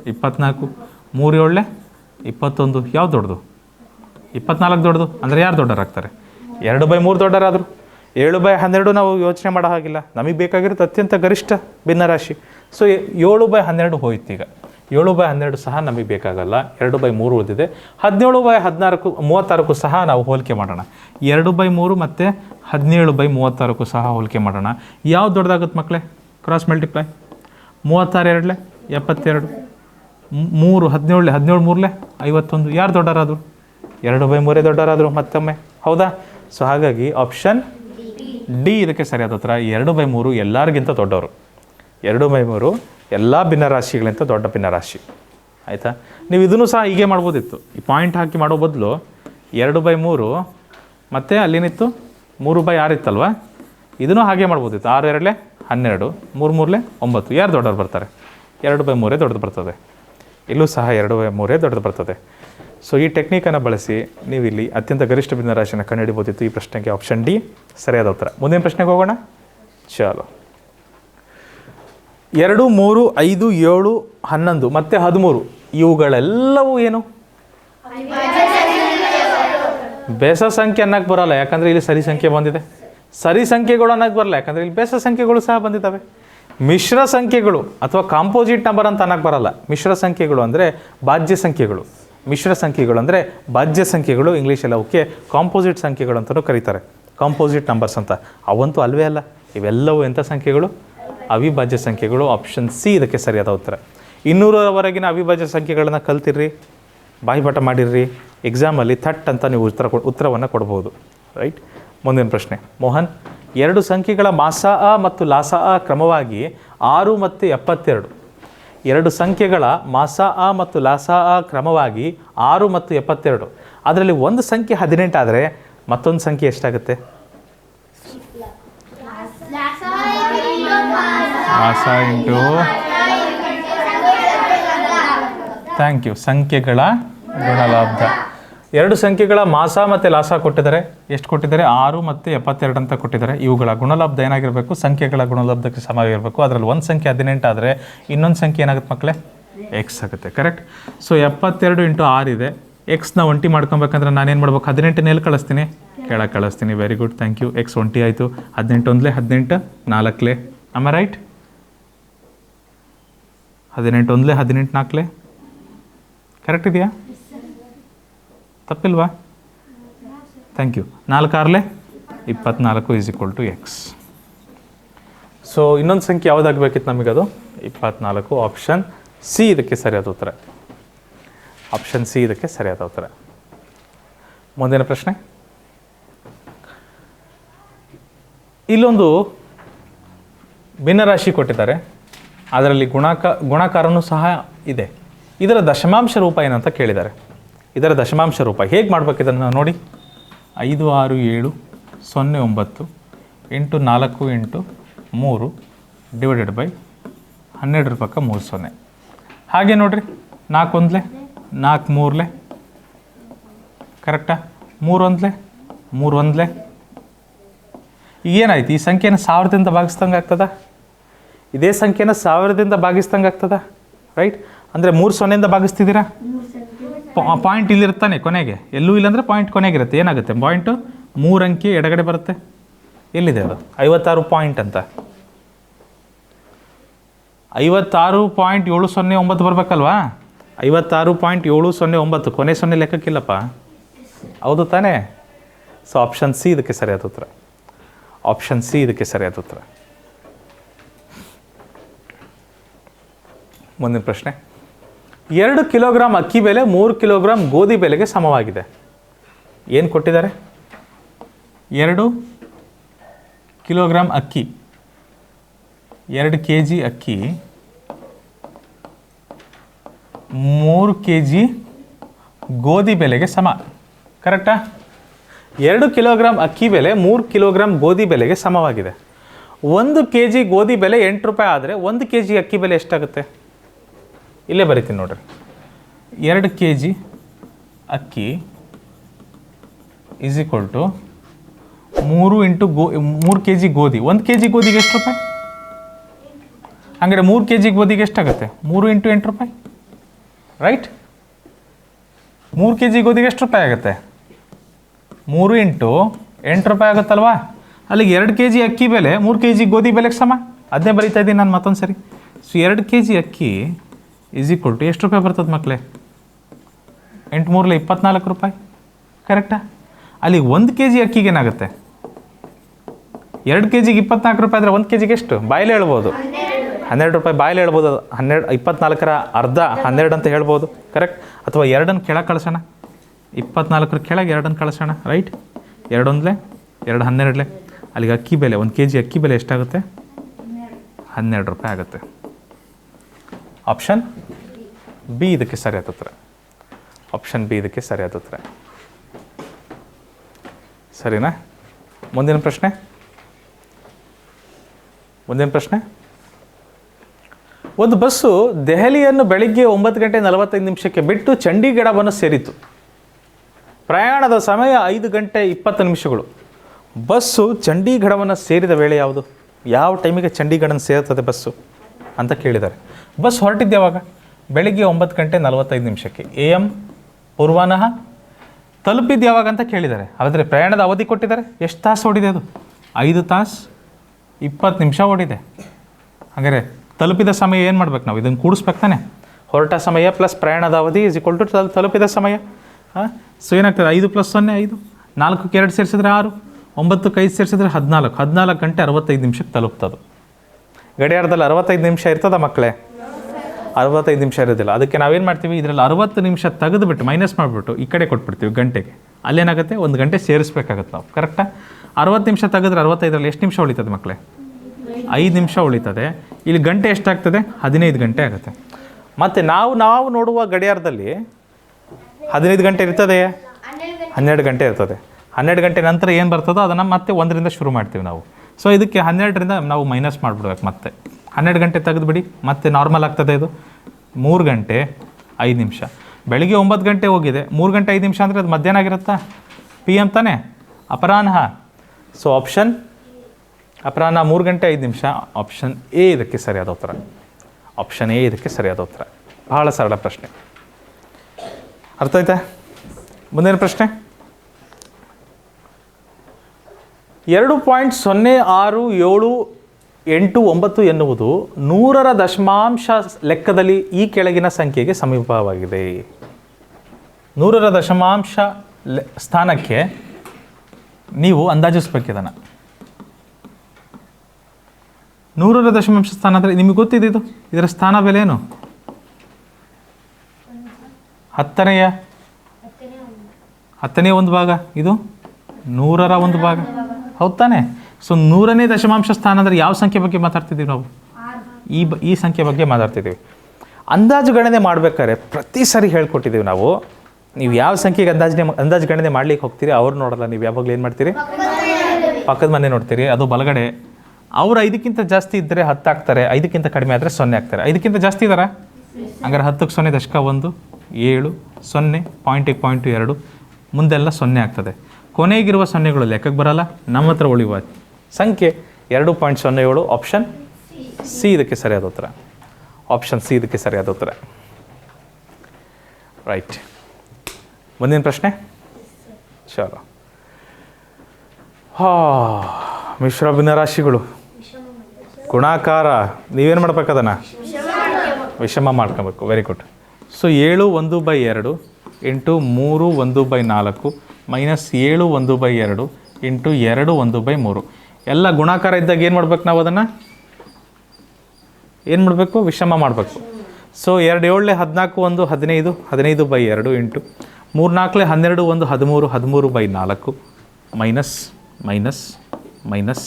ಇಪ್ಪತ್ನಾಲ್ಕು. ಮೂರು ಏಳಲೆ? ಇಪ್ಪತ್ತೊಂದು. ಯಾವ್ದು ದೊಡ್ಡದು? ಇಪ್ಪತ್ನಾಲ್ಕು ದೊಡ್ಡದು. ಅಂದರೆ ಯಾರು ದೊಡ್ಡರಾಗ್ತಾರೆ? ಎರಡು ಬೈ ಮೂರು ದೊಡ್ಡರಾದರು. ಏಳು ಬೈ ಹನ್ನೆರಡು ನಾವು ಯೋಚನೆ ಮಾಡೋ ಹಾಗಿಲ್ಲ. ನಮಗೆ ಬೇಕಾಗಿರೋದು ಅತ್ಯಂತ ಗರಿಷ್ಠ ಭಿನ್ನರಾಶಿ. ಸೊ ಏಳು ಬೈ ಹನ್ನೆರಡು ಹೋಯ್ತು ಈಗ. ಏಳು ಬೈ ಹನ್ನೆರಡು ಸಹ ನಮಗೆ ಬೇಕಾಗಲ್ಲ. ಎರಡು ಬೈ ಮೂರು ಉಳಿದಿದೆ. ಹದಿನೇಳು ಬೈ ಹದಿನಾಲ್ಕು ಮೂವತ್ತಾರಕ್ಕೂ ಸಹ ನಾವು ಹೋಲಿಕೆ ಮಾಡೋಣ. ಎರಡು ಬೈ ಮೂರು ಮತ್ತು ಹದಿನೇಳು ಬೈ ಮೂವತ್ತಾರಕ್ಕೂ ಸಹ ಹೋಲಿಕೆ ಮಾಡೋಣ. ಯಾವ್ದು ದೊಡ್ಡದಾಗುತ್ತೆ ಮಕ್ಕಳೇ ಕ್ರಾಸ್ ಮಲ್ಟಿಪ್ಲೈ ಮೂವತ್ತಾರು ಎರಡಲೆ, ಎಪ್ಪತ್ತೆರಡು. ಮೂರು ಹದಿನೇಳು ಹದಿನೇಳು ಮೂರಲೆ, ಐವತ್ತೊಂದು. ಯಾರು ದೊಡ್ಡರಾದರು? ಎರಡು ಬೈ ಮೂರೇ ದೊಡ್ಡರಾದರು ಮತ್ತೊಮ್ಮೆ. ಹೌದಾ? ಸೊ ಹಾಗಾಗಿ ಆಪ್ಷನ್ ಡಿ ಇದಕ್ಕೆ ಸರಿಯಾದ ಹತ್ರ ಎರಡು ಬೈ ಮೂರು ಎಲ್ಲರಿಗಿಂತ ದೊಡ್ಡವರು. ಎರಡು ಬೈ ಮೂರು ಎಲ್ಲ ಭಿನ್ನರಾಶಿಗಳಿಂತ ದೊಡ್ಡ ಭಿನ್ನರಾಶಿ. ಆಯಿತಾ? ನೀವು ಇದನ್ನು ಸಹ ಹೀಗೆ ಮಾಡ್ಬೋದಿತ್ತು. ಈ ಪಾಯಿಂಟ್ ಹಾಕಿ ಮಾಡೋ ಬದಲು ಎರಡು ಬೈ ಮೂರು ಮತ್ತು ಅಲ್ಲೇನಿತ್ತು ಮೂರು ಬೈ ಆರು ಇತ್ತಲ್ವ? ಇದನ್ನು ಹಾಗೆ ಮಾಡ್ಬೋದಿತ್ತು. ಆರು ಎರಡಲೆ ಹನ್ನೆರಡು, ಮೂರು ಮೂರಲೆ ಒಂಬತ್ತು. ಯಾರು ದೊಡ್ಡವ್ರು ಬರ್ತಾರೆ? ಎರಡು ಬೈ ಮೂರೇ ದೊಡ್ಡದು ಬರ್ತದೆ. ಇಲ್ಲೂ ಸಹ ಎರಡು ಬೈ ಮೂರೇ ದೊಡ್ಡದು ಬರ್ತದೆ. ಸೊ ಈ ಟೆಕ್ನಿಕನ್ನು ಬಳಸಿ ನೀವು ಇಲ್ಲಿ ಅತ್ಯಂತ ಗರಿಷ್ಠ ಭಿನ್ನರಾಶಿಯನ್ನು ಕಂಡುಹಿಡಿಬೋದಿತ್ತು ಈ ಪ್ರಶ್ನೆಗೆ ಆಪ್ಷನ್ ಡಿ ಸರಿಯಾದ ಉತ್ತರ. ಮುಂದಿನ ಪ್ರಶ್ನೆಗೆ ಹೋಗೋಣ. ಚಲೋ. ಎರಡು, ಮೂರು, ಐದು, ಏಳು, ಹನ್ನೊಂದು, ಮತ್ತು ಹದಿಮೂರು. ಇವುಗಳೆಲ್ಲವೂ ಏನು? ಬೇಸ ಸಂಖ್ಯೆ ಅನ್ನಕ್ಕೆ ಬರಲ್ಲ. ಯಾಕಂದರೆ ಇಲ್ಲಿ ಸರಿ ಸಂಖ್ಯೆ ಬಂದಿದೆ. ಸರಿ ಸಂಖ್ಯೆಗಳು ಅನ್ನಕ್ಕೆ ಬರಲ್ಲ. ಯಾಕಂದರೆ ಇಲ್ಲಿ ಬೇಸ ಸಂಖ್ಯೆಗಳು ಸಹ ಬಂದಿದ್ದಾವೆ. ಮಿಶ್ರ ಸಂಖ್ಯೆಗಳು ಅಥವಾ ಕಾಂಪೋಸಿಟ್ ನಂಬರ್ ಅಂತ ಅನ್ನಕ್ಕೆ ಬರಲ್ಲ. ಮಿಶ್ರ ಸಂಖ್ಯೆಗಳು ಅಂದರೆ ಬಾಜ್ಯ ಸಂಖ್ಯೆಗಳು. ಮಿಶ್ರ ಸಂಖ್ಯೆಗಳು ಅಂದರೆ ಭಾಜ್ಯ ಸಂಖ್ಯೆಗಳು ಇಂಗ್ಲೀಷಲ್ಲಿ ಅವಕ್ಕೆ ಕಾಂಪೋಸಿಟ್ ಸಂಖ್ಯೆಗಳು ಅಂತಲೂ ಕರೀತಾರೆ. ಕಾಂಪೋಸಿಟ್ ನಂಬರ್ಸ್ ಅಂತ. ಅವಂತೂ ಅಲ್ವೇ ಅಲ್ಲ. ಇವೆಲ್ಲವೂ ಎಂಥ ಸಂಖ್ಯೆಗಳು? ಅವಿಭಾಜ್ಯ ಸಂಖ್ಯೆಗಳು. ಆಪ್ಷನ್ ಸಿ ಇದಕ್ಕೆ ಸರಿಯಾದ ಉತ್ತರ. ಇನ್ನೂರವರೆಗಿನ ಅವಿಭಾಜ್ಯ ಸಂಖ್ಯೆಗಳನ್ನು ಕಲ್ತಿರ್ರಿ. ಬಾಯಿಪಾಠ ಮಾಡಿರ್ರಿ. ಎಕ್ಸಾಮಲ್ಲಿ ಥಟ್ ಅಂತ ನೀವು ಉತ್ತರ ಕೊ ಉತ್ತರವನ್ನು ಕೊಡ್ಬೋದು. ರೈಟ್ ಮುಂದಿನ ಪ್ರಶ್ನೆ. ಮೋಹನ್, ಎರಡು ಸಂಖ್ಯೆಗಳ ಮಾಸ ಮತ್ತು ಲಾಸ ಕ್ರಮವಾಗಿ ಆರು ಮತ್ತು ಎಪ್ಪತ್ತೆರಡು. ಎರಡು ಸಂಖ್ಯೆಗಳ ಮಾಸ ಅ ಮತ್ತು ಲಾಸ ಅ ಕ್ರಮವಾಗಿ ಆರು ಮತ್ತು ಎಪ್ಪತ್ತೆರಡು. ಅದರಲ್ಲಿ ಒಂದು ಸಂಖ್ಯೆ ಹದಿನೆಂಟಾದರೆ ಮತ್ತೊಂದು ಸಂಖ್ಯೆ ಎಷ್ಟಾಗುತ್ತೆ? ಥ್ಯಾಂಕ್ ಯು ಸಂಖ್ಯೆಗಳ ಗುಣಲಬ್ಧ. ಎರಡು ಸಂಖ್ಯೆಗಳ ಮಾಸ ಮತ್ತು ಲಾಸ ಕೊಟ್ಟಿದ್ದಾರೆ. ಎಷ್ಟು ಕೊಟ್ಟಿದ್ದಾರೆ? ಆರು ಮತ್ತು ಎಪ್ಪತ್ತೆರಡು ಅಂತ ಕೊಟ್ಟಿದ್ದಾರೆ. ಇವುಗಳ ಗುಣಲಬ್ಧ ಏನಾಗಿರಬೇಕು? ಸಂಖ್ಯೆಗಳ ಗುಣಲಬ್ಧಕ್ಕೆ ಸಮ ಆಗಿರಬೇಕು ಅದರಲ್ಲಿ ಒಂದು ಸಂಖ್ಯೆ ಹದಿನೆಂಟು ಆದರೆ ಇನ್ನೊಂದು ಸಂಖ್ಯೆ ಏನಾಗುತ್ತೆ ಮಕ್ಕಳೇ? ಎಕ್ಸ್ ಆಗುತ್ತೆ. ಕರೆಕ್ಟ್ ಸೊ ಎಪ್ಪತ್ತೆರಡು ಇಂಟು ಆರು ಇದೆ. ಎಕ್ಸ್ನ ಒಂಟಿ ಮಾಡ್ಕೊಬೇಕಂದ್ರೆ ನಾನೇನು ಮಾಡ್ಬೇಕು? ಹದಿನೆಂಟನ್ನ ಎಲ್ಲಿ ಕಳಿಸ್ತೀನಿ? ಕೆಳಗೆ ಕಳಿಸ್ತೀನಿ. Very good thank you x ಒಂಟಿ ಆಯಿತು. ಹದಿನೆಂಟು ಒಂದಲೇ ಹದಿನೆಂಟು, ನಾಲ್ಕಲೇ. ಅಮ್ಮ ರೈಟ್ ಹದಿನೆಂಟು ಒಂದಲೇ ಹದಿನೆಂಟು, ನಾಲ್ಕಲೇ. ಕರೆಕ್ಟ್ ಇದೆಯಾ? ತಪ್ಪಿಲ್ವಾ? ಥ್ಯಾಂಕ್ ಯು ನಾಲ್ಕು ಆರ್ಲೆ? ಇಪ್ಪತ್ನಾಲ್ಕು is equal to x so ಇನ್ನೊಂದು ಸಂಖ್ಯೆ ಯಾವುದಾಗಬೇಕಿತ್ತು ನಮಗದು? ಇಪ್ಪತ್ನಾಲ್ಕು ಆಪ್ಷನ್ ಸಿ ಇದಕ್ಕೆ ಸರಿಯಾದ ಉತ್ತರ. ಆಪ್ಷನ್ ಸಿ ಇದಕ್ಕೆ ಸರಿಯಾದ ಉತ್ತರ. ಮುಂದಿನ ಪ್ರಶ್ನೆ. ಇಲ್ಲೊಂದು ಭಿನ್ನರಾಶಿ ಕೊಟ್ಟಿದ್ದಾರೆ. ಅದರಲ್ಲಿ ಗುಣಾಕ, ಗುಣಾಕಾರನೂ ಸಹ ಇದೆ. ಇದರ ದಶಮಾಂಶ ರೂಪ ಏನಂತ ಕೇಳಿದ್ದಾರೆ. ಇದರ ದಶಮಾಂಶ ರೂಪ. ಹೇಗೆ ಮಾಡಬೇಕು ಇದನ್ನು ನೋಡಿ? ಐದು, ಆರು, ಏಳು, ಸೊನ್ನೆ, ಒಂಬತ್ತು, ಎಂಟು, ನಾಲ್ಕು, ಎಂಟು, ಮೂರು, ಡಿವೈಡೆಡ್ ಬೈ ಹನ್ನೆರಡು ಪಕ್ಕ ಮೂರು ಸೊನ್ನೆ. ಹಾಗೆ ನೋಡಿರಿ, ನಾಲ್ಕು ಒಂದ್ಲೆ, ನಾಲ್ಕು ಮೂರಲೆ, ಕರೆಕ್ಟಾ? ಮೂರು ಒಂದ್ಲೆ ಮೂರು ಒಂದ್ಲೆ. ಏನಾಯ್ತು? ಈ ಸಂಖ್ಯೆನ ಸಾವಿರದಿಂದ ಭಾಗಿಸ್ದಂಗೆ ಆಗ್ತದ? ಇದೇ ಸಂಖ್ಯೆನ ಸಾವಿರದಿಂದ ಭಾಗಿಸ್ದಂಗೆ ಆಗ್ತದ? ರೈಟ್? ಅಂದರೆ ಮೂರು ಸೊನ್ನೆಯಿಂದ ಭಾಗಿಸ್ತಿದ್ದೀರಾ? ಪಾಯಿಂಟ್ ಇಲ್ಲಿರ್ತಾನೆ ಕೊನೆಗೆ. ಎಲ್ಲೂ ಇಲ್ಲಾಂದರೆ ಪಾಯಿಂಟ್ ಕೊನೆಗಿರುತ್ತೆ. ಏನಾಗುತ್ತೆ? ಪಾಯಿಂಟು ಮೂರು ಅಂಕಿ ಎಡಗಡೆ ಬರುತ್ತೆ. ಎಲ್ಲಿದೆ ಅದು? ಐವತ್ತಾರು ಪಾಯಿಂಟ್ ಅಂತ. ಐವತ್ತಾರು ಪಾಯಿಂಟ್ ಏಳು ಸೊನ್ನೆ ಒಂಬತ್ತು ಬರಬೇಕಲ್ವಾ? ಐವತ್ತಾರು ಪಾಯಿಂಟ್ ಏಳು ಸೊನ್ನೆ ಒಂಬತ್ತು. ಕೊನೆ ಸೊನ್ನೆ ಲೆಕ್ಕಕ್ಕಿಲ್ಲಪ್ಪ. ಹೌದು ತಾನೇ? ಸೊ ಆಪ್ಷನ್ ಸಿ ಇದಕ್ಕೆ ಸರಿಯಾದ ಉತ್ತರ. ಆಪ್ಷನ್ ಸಿ ಇದಕ್ಕೆ ಸರಿಯಾದ ಉತ್ತರ. ಮುಂದಿನ ಪ್ರಶ್ನೆ. ಎರಡು ಕಿಲೋಗ್ರಾಮ್ ಅಕ್ಕಿ ಬೆಲೆ, ಮೂರು ಕಿಲೋಗ್ರಾಮ್ ಗೋಧಿ ಬೆಲೆಗೆ ಸಮವಾಗಿದೆ. ಏನು ಕೊಟ್ಟಿದ್ದಾರೆ? ಎರಡು ಕಿಲೋಗ್ರಾಮ್ ಅಕ್ಕಿ, ಎರಡು ಕೆ ಜಿ ಅಕ್ಕಿ, ಮೂರು ಕೆ ಜಿ ಗೋಧಿ ಬೆಲೆಗೆ ಸಮ. ಕರೆಕ್ಟಾ? ಎರಡು ಕಿಲೋಗ್ರಾಮ್ ಅಕ್ಕಿ ಬೆಲೆ, ಮೂರು ಕಿಲೋಗ್ರಾಮ್ ಗೋಧಿ ಬೆಲೆಗೆ ಸಮವಾಗಿದೆ. ಒಂದು ಕೆ ಜಿ ಗೋಧಿ ಬೆಲೆ ಎಂಟು ರೂಪಾಯಿ ಆದರೆ ಒಂದು ಕೆ ಜಿ ಅಕ್ಕಿ ಬೆಲೆ ಎಷ್ಟಾಗುತ್ತೆ? ಇಲ್ಲೇ ಬರಿತೀನಿ ನೋಡ್ರಿ. ಎರಡು ಕೆ ಜಿ ಅಕ್ಕಿ ಈಸ್ ಈಕ್ವಲ್ ಟು ಮೂರು ಇಂಟು ಗೋ, ಮೂರು ಕೆ ಜಿ ಗೋಧಿ. ಒಂದು ಕೆ ಜಿ ಗೋಧಿಗೆ ಎಷ್ಟು ರೂಪಾಯಿ? ಹಂಗಾರೆ ಮೂರು ಕೆ ಜಿ ಗೋಧಿಗೆ ಎಷ್ಟಾಗುತ್ತೆ? ಮೂರು ಇಂಟು ಎಂಟು ರೂಪಾಯಿ. ರೈಟ್ ಮೂರು ಕೆ ಜಿ ಗೋಧಿಗೆ ಎಷ್ಟು ರೂಪಾಯಿ ಆಗುತ್ತೆ? ಮೂರು ಇಂಟು ಎಂಟು ರೂಪಾಯಿ ಆಗುತ್ತಲ್ವಾ? ಅಲ್ಲಿಗೆ ಎರಡು ಕೆ ಜಿ ಅಕ್ಕಿ ಬೆಲೆ, ಮೂರು ಕೆ ಜಿ ಗೋಧಿ ಬೆಲೆಗೆ ಸಮ. ಅದನ್ನೇ ಬರಿತಾ ಇದ್ದೀನಿ ನಾನು ಮತ್ತೊಂದು ಸರಿ ಸೊ ಎರಡು ಕೆ ಜಿ ಅಕ್ಕಿ ಈಸ್ ಈಕ್ವಲ್ ಟು ಎಷ್ಟು ರೂಪಾಯಿ ಬರ್ತದೆ ಮಕ್ಕಳೇ? ಎಂಟು ಮೂರಲೆ ಇಪ್ಪತ್ನಾಲ್ಕು ರೂಪಾಯಿ. ಕರೆಕ್ಟಾ ಅಲ್ಲಿ ಒಂದು ಕೆ ಜಿ ಅಕ್ಕಿಗೆ ಏನಾಗುತ್ತೆ? ಎರಡು ಕೆ ಜಿಗೆ ಇಪ್ಪತ್ನಾಲ್ಕು ರೂಪಾಯಿ ಆದರೆ ಒಂದು ಕೆ ಜಿಗೆ ಎಷ್ಟು? ಬಾಯಲ್ಲಿ ಹೇಳ್ಬೋದು. ಹನ್ನೆರಡು ರೂಪಾಯಿ ಬಾಯಲ್ಲಿ ಹೇಳ್ಬೋದು. ಅದು ಹನ್ನೆರಡು, ಇಪ್ಪತ್ನಾಲ್ಕರ ಅರ್ಧ ಹನ್ನೆರಡು ಅಂತ ಹೇಳ್ಬೋದು. ಕರೆಕ್ಟ್ ಅಥವಾ ಎರಡನ್ನು ಕೆಳಗೆ ಕಳ್ಸೋಣ. ಇಪ್ಪತ್ನಾಲ್ಕರ ಕೆಳಗೆ ಎರಡನ್ನು ಕಳ್ಸೋಣ. ರೈಟ್ ಎರಡೊಂದಲೇ? ಎರಡು ಹನ್ನೆರಡಲೆ. ಅಲ್ಲಿಗೆ ಅಕ್ಕಿ ಬೆಲೆ, ಒಂದು ಕೆ ಜಿ ಅಕ್ಕಿ ಬೆಲೆ ಎಷ್ಟಾಗುತ್ತೆ? ಹನ್ನೆರಡು ರೂಪಾಯಿ ಆಗುತ್ತೆ. ಆಪ್ಷನ್ ಬಿ ಇದಕ್ಕೆ ಸರಿಯಾದ ಉತ್ತರ. ಆಪ್ಷನ್ ಬಿ ಇದಕ್ಕೆ ಸರಿಯಾದ ಉತ್ತರ. ಸರಿನಾ? ಮುಂದಿನ ಪ್ರಶ್ನೆ? ಮುಂದಿನ ಪ್ರಶ್ನೆ? ಒಂದು ಬಸ್ಸು ದೆಹಲಿಯನ್ನು ಬೆಳಿಗ್ಗೆ ಒಂಬತ್ತು ಗಂಟೆ ನಲವತ್ತೈದು ನಿಮಿಷಕ್ಕೆ ಬಿಟ್ಟು ಚಂಡೀಗಢವನ್ನು ಸೇರಿತು ಪ್ರಯಾಣದ ಸಮಯ ಐದು ಗಂಟೆ ಇಪ್ಪತ್ತು ನಿಮಿಷಗಳು. ಬಸ್ಸು ಚಂಡೀಗಢವನ್ನು ಸೇರಿದ ವೇಳೆ ಯಾವುದು? ಯಾವ ಟೈಮಿಗೆ ಚಂಡೀಗಢನ ಸೇರುತ್ತದೆ ಬಸ್ಸು ಅಂತ ಕೇಳಿದ್ದಾರೆ. ಬಸ್ ಹೊರಟಿದ್ದು ಯಾವಾಗ? ಬೆಳಿಗ್ಗೆ ಒಂಬತ್ತು ಗಂಟೆ ನಲವತ್ತೈದು ನಿಮಿಷಕ್ಕೆ. ಎ ಎಂ ಪೂರ್ವಾನಃ ತಲುಪಿದ್ದು ಯಾವಾಗ ಅಂತ ಕೇಳಿದ್ದಾರೆ. ಆದರೆ ಪ್ರಯಾಣದ ಅವಧಿ ಕೊಟ್ಟಿದ್ದಾರೆ. ಎಷ್ಟು ತಾಸು ಓಡಿದೆ ಅದು? ಐದು ತಾಸು, ಇಪ್ಪತ್ತು ನಿಮಿಷ ಓಡಿದೆ. ಹಾಗಾರೆ ತಲುಪಿದ ಸಮಯ ಏನು ಮಾಡ್ಬೇಕು ನಾವು? ಇದನ್ನು ಕೂಡಿಸ್ಬೇಕು ತಾನೆ. ಹೊರಟ ಸಮಯ ಪ್ಲಸ್ ಪ್ರಯಾಣದ ಅವಧಿ ಇಸ್ ಇಕ್ವಲ್ ಟು ತಲುಪಿದ ಸಮಯ. ಹಾಂ? ಸೊ ಏನಾಗ್ತದೆ? ಐದು ಪ್ಲಸ್ ಸೊನ್ನೆ ಐದು. ನಾಲ್ಕಕ್ಕೆ ಎರಡು ಸೇರಿಸಿದ್ರೆ ಆರು. ಒಂಬತ್ತಕ್ಕೆ ಐದು ಸೇರಿಸಿದ್ರೆ ಹದಿನಾಲ್ಕು. ಹದಿನಾಲ್ಕು ಗಂಟೆ ಅರವತ್ತೈದು ನಿಮಿಷಕ್ಕೆ ತಲುಪ್ತದು. ಗಡಿಯಾರದಲ್ಲಿ ಅರವತ್ತೈದು ನಿಮಿಷ ಇರ್ತದ ಮಕ್ಕಳೇ? ಅರವತ್ತೈದು ನಿಮಿಷ ಇರೋದಿಲ್ಲ. ಅದಕ್ಕೆ ನಾವೇನು ಮಾಡ್ತೀವಿ? ಇದರಲ್ಲಿ ಅರವತ್ತು ನಿಮಿಷ ತೆಗೆದುಬಿಟ್ಟು ಮೈನಸ್ ಮಾಡಿಬಿಟ್ಟು ಈ ಕಡೆ ಕೊಟ್ಬಿಡ್ತೀವಿ ಗಂಟೆಗೆ. ಅಲ್ಲೇನಾಗುತ್ತೆ? ಒಂದು ಗಂಟೆ ಸೇರಿಸ್ಬೇಕಾಗತ್ತೆ ನಾವು. ಕರೆಕ್ಟಾ ಅರವತ್ತು ನಿಮಿಷ ತೆಗೆದ್ರೆ ಅರವತ್ತೈದರಲ್ಲಿ ಎಷ್ಟು ನಿಮಿಷ ಉಳಿತದೆ ಮಕ್ಕಳೇ ಐದು ನಿಮಿಷ ಉಳಿತದೆ. ಇಲ್ಲಿ ಗಂಟೆ ಎಷ್ಟಾಗ್ತದೆ? ಹದಿನೈದು ಗಂಟೆ ಆಗುತ್ತೆ. ಮತ್ತು ನಾವು ನಾವು ನೋಡುವ ಗಡಿಯಾರದಲ್ಲಿ ಹದಿನೈದು ಗಂಟೆ ಇರ್ತದೆ ಹನ್ನೆರಡು ಗಂಟೆ ಇರ್ತದೆ. ಹನ್ನೆರಡು ಗಂಟೆ ನಂತರ ಏನು ಬರ್ತದೋ ಅದನ್ನು ಮತ್ತೆ ಒಂದರಿಂದ ಶುರು ಮಾಡ್ತೀವಿ ನಾವು. ಸೊ ಇದಕ್ಕೆ ಹನ್ನೆರಡರಿಂದ ನಾವು ಮೈನಸ್ ಮಾಡಿಬಿಡ್ಬೇಕು ಮತ್ತೆ. ಹನ್ನೆರಡು ಗಂಟೆ ತೆಗೆದುಬಿಡಿ, ಮತ್ತೆ ನಾರ್ಮಲ್ ಆಗ್ತದೆ ಇದು. ಮೂರು ಗಂಟೆ, ಐದು ನಿಮಿಷ. ಬೆಳಿಗ್ಗೆ ಒಂಬತ್ತು ಗಂಟೆ ಹೋಗಿದೆ. ಮೂರು ಗಂಟೆ, ಐದು ನಿಮಿಷ ಅಂದರೆ ಅದು ಮಧ್ಯಾಹ್ನ ಆಗಿರುತ್ತಾ? ಪಿ ಎಂ ತಾನೇ? ಅಪರಾಹ್ನ. ಸೊ ಆಪ್ಷನ್ ಅಪರಾಹ್ನ ಮೂರು ಗಂಟೆ, ಐದು ನಿಮಿಷ. ಆಪ್ಷನ್ ಎ ಇದಕ್ಕೆ ಸರಿಯಾದ ಉತ್ತರ. ಆಪ್ಷನ್ ಎ ಇದಕ್ಕೆ ಸರಿಯಾದ ಉತ್ತರ. ಬಹಳ ಸರಳ ಪ್ರಶ್ನೆ. ಅರ್ಥ ಆಯ್ತಾ? ಮುಂದಿನ ಪ್ರಶ್ನೆ. ಎರಡು ಪಾಯಿಂಟ್ ಸೊನ್ನೆ ಆರು ಏಳು ಎಂಟು ಒಂಬತ್ತು ಎನ್ನುವುದು ನೂರರ ದಶಮಾಂಶ ಲೆಕ್ಕದಲ್ಲಿ ಈ ಕೆಳಗಿನ ಸಂಖ್ಯೆಗೆ ಸಮೀಪವಾಗಿದೆ. ನೂರರ ದಶಮಾಂಶ ಸ್ಥಾನಕ್ಕೆ ನೀವು ಅಂದಾಜಿಸ್ಬೇಕಿದನ್ನು ನೂರರ ದಶಮಾಂಶ ಸ್ಥಾನ ಅಂದರೆ ನಿಮಗೆ ಗೊತ್ತಿದೆ ಇದು? ಇದರ ಸ್ಥಾನ ಬೆಲೆ ಏನು? ಹತ್ತನೆಯ? ಹತ್ತನೇ ಒಂದು ಭಾಗ. ಇದು? ನೂರರ ಒಂದು ಭಾಗ. ಹೌದು ತಾನೆ? ಸೊ ನೂರನೇ ದಶಮಾಂಶ ಸ್ಥಾನ ಅಂದರೆ ಯಾವ ಸಂಖ್ಯೆ ಬಗ್ಗೆ ಮಾತಾಡ್ತಿದ್ದೀವಿ ನಾವು? ಈ ಬ, ಈ ಸಂಖ್ಯೆ ಬಗ್ಗೆ ಮಾತಾಡ್ತಿದ್ದೀವಿ. ಅಂದಾಜು ಗಣನೆ ಮಾಡ್ಬೇಕಾದ್ರೆ ಪ್ರತಿ ಸರಿ ಹೇಳ್ಕೊಟ್ಟಿದ್ದೀವಿ ನಾವು. ನೀವು ಯಾವ ಸಂಖ್ಯೆಗೆ ಅಂದಾಜನೆ ಅಂದಾಜು ಗಣನೆ ಮಾಡ್ಲಿಕ್ಕೆ ಹೋಗ್ತೀರಿ ಅವ್ರು ನೋಡಲ್ಲ, ನೀವು ಯಾವಾಗಲೂ ಏನು ಮಾಡ್ತೀರಿ? ಪಕ್ಕದ ಮನೆ ನೋಡ್ತೀರಿ, ಅದು ಬಲಗಡೆ. ಅವ್ರು ಐದಕ್ಕಿಂತ ಜಾಸ್ತಿ ಇದ್ದರೆ ಹತ್ತು ಆಗ್ತಾರೆ, ಐದಕ್ಕಿಂತ ಕಡಿಮೆ ಆದರೆ ಸೊನ್ನೆ ಆಗ್ತಾರೆ. ಐದಕ್ಕಿಂತ ಜಾಸ್ತಿ ಇದ್ದಾರಾ ಹಂಗಾರೆ ಹತ್ತಕ್ಕೆ ಸೊನ್ನೆ ದಶಕ ಒಂದು, ಏಳು, ಸೊನ್ನೆ ಪಾಯಿಂಟಿಗೆ ಪಾಯಿಂಟು ಎರಡು, ಮುಂದೆಲ್ಲ ಸೊನ್ನೆ ಆಗ್ತದೆ. ಕೊನೆಗಿರುವ ಸೊನ್ನೆಗಳು ಲೆಕ್ಕಕ್ಕೆ ಬರಲ್ಲ, ನಮ್ಮ ಹತ್ರ ಉಳಿಯುವ ಸಂಖ್ಯೆ ಎರಡು ಪಾಯಿಂಟ್ ಸೊನ್ನೆ ಏಳು ಆಪ್ಷನ್ ಸಿ ಇದಕ್ಕೆ ಸರಿಯಾದ ಉತ್ತರ. ಆಪ್ಷನ್ ಸಿ ಇದಕ್ಕೆ ಸರಿಯಾದ ಉತ್ತರ. ರೈಟ್ ಮುಂದಿನ ಪ್ರಶ್ನೆ? ಚಲೋ ಹಾ ಮಿಶ್ರ ಭಿನ್ನರಾಶಿಗಳು ಗುಣಾಕಾರ. ನೀವೇನು ಮಾಡ್ಬೇಕು ಅದನ್ನು ವಿಷಮ ಮಾಡ್ಕೋಬೇಕು. ವೆರಿ ಗುಡ್ ಸೊ ಏಳು ಒಂದು ಬೈ ಎರಡು ಇಂಟು ಮೂರು ಒಂದು ಬೈ ನಾಲ್ಕು ಮೈನಸ್ ಏಳು ಒಂದು ಬೈ ಎರಡು ಇಂಟು ಎರಡು ಒಂದು ಬೈ ಮೂರು. ಎಲ್ಲ ಗುಣಾಕಾರ ಇದ್ದಾಗ ಏನು ಮಾಡ್ಬೇಕು ನಾವು ಅದನ್ನು? ಏನು ಮಾಡಬೇಕು? ವಿಷಮ ಮಾಡಬೇಕು. ಸೊ ಎರಡು ಏಳು ಹದಿನಾಲ್ಕು ಒಂದು ಹದಿನೈದು ಹದಿನೈದು ಬೈ ಎರಡು ಇಂಟು ಮೂರು ನಾಲ್ಕಲೆ ಹನ್ನೆರಡು ಒಂದು ಹದಿಮೂರು ಹದಿಮೂರು ಬೈ ನಾಲ್ಕು, ಮೈನಸ್ ಮೈನಸ್ ಮೈನಸ್.